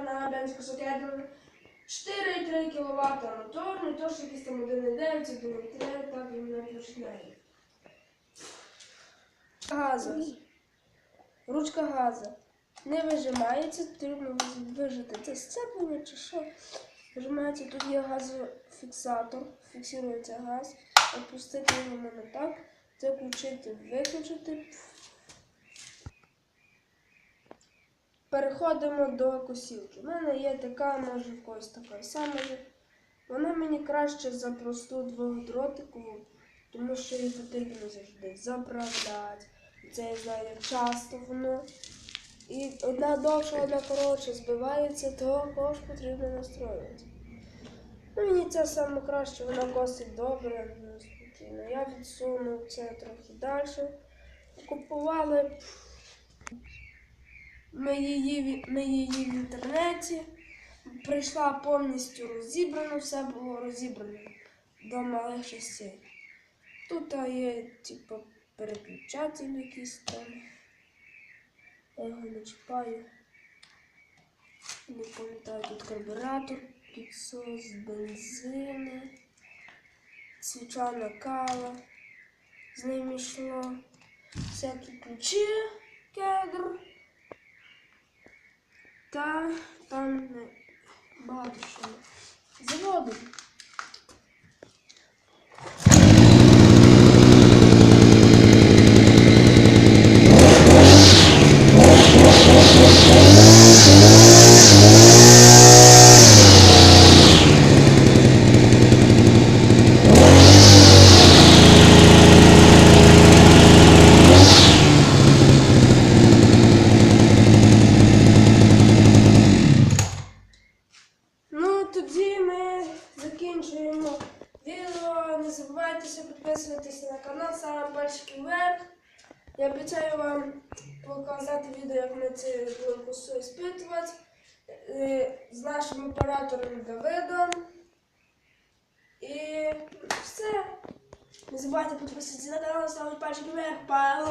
на бензку сокедру. 4,3 кВт мотор, не то, що якийсь там 1,9, 1,3, так він не починає. Газа. Ручка газа. Не вижимається, потрібно вижити. Це сцеплення чи що? Вижимається, тут є газофіксатор, фіксується газ. Опустити його можна так. Це включити, виключити. Переходимо до косілки. У мене є така, може когось така сама. Вона мені краще за просту дводротикову, тому що її потрібно завжди заправляти. Це я знаю, часто воно. І одна довша, одна коротша збивається, того також потрібно настроювати. Ну, мені це саме краще, вона косить добре, спокійно. Я відсунув це трохи далі. Купували. Ми її, ми її в інтернеті. Прийшла повністю розібрана, все було розібрано до малих частей. Тут є, типу, переключатель якийсь там. Я його не чіпаю. Не пам'ятаю, тут карбюратор, підсос, бензини, свічана кава. З ним йшло всякі ключі, кедр. Та там багато що. Заводом. Ну, тоді ми закінчуємо відео. Не забувайте підписуватися на канал, ставимо пальчики вверх. Я обіцяю вам показати відео, як ми це будемо косу іспитувати е, з нашим оператором Давидом. І все. Не забувайте підписатися на канал, ставити пальчики вверх. Па!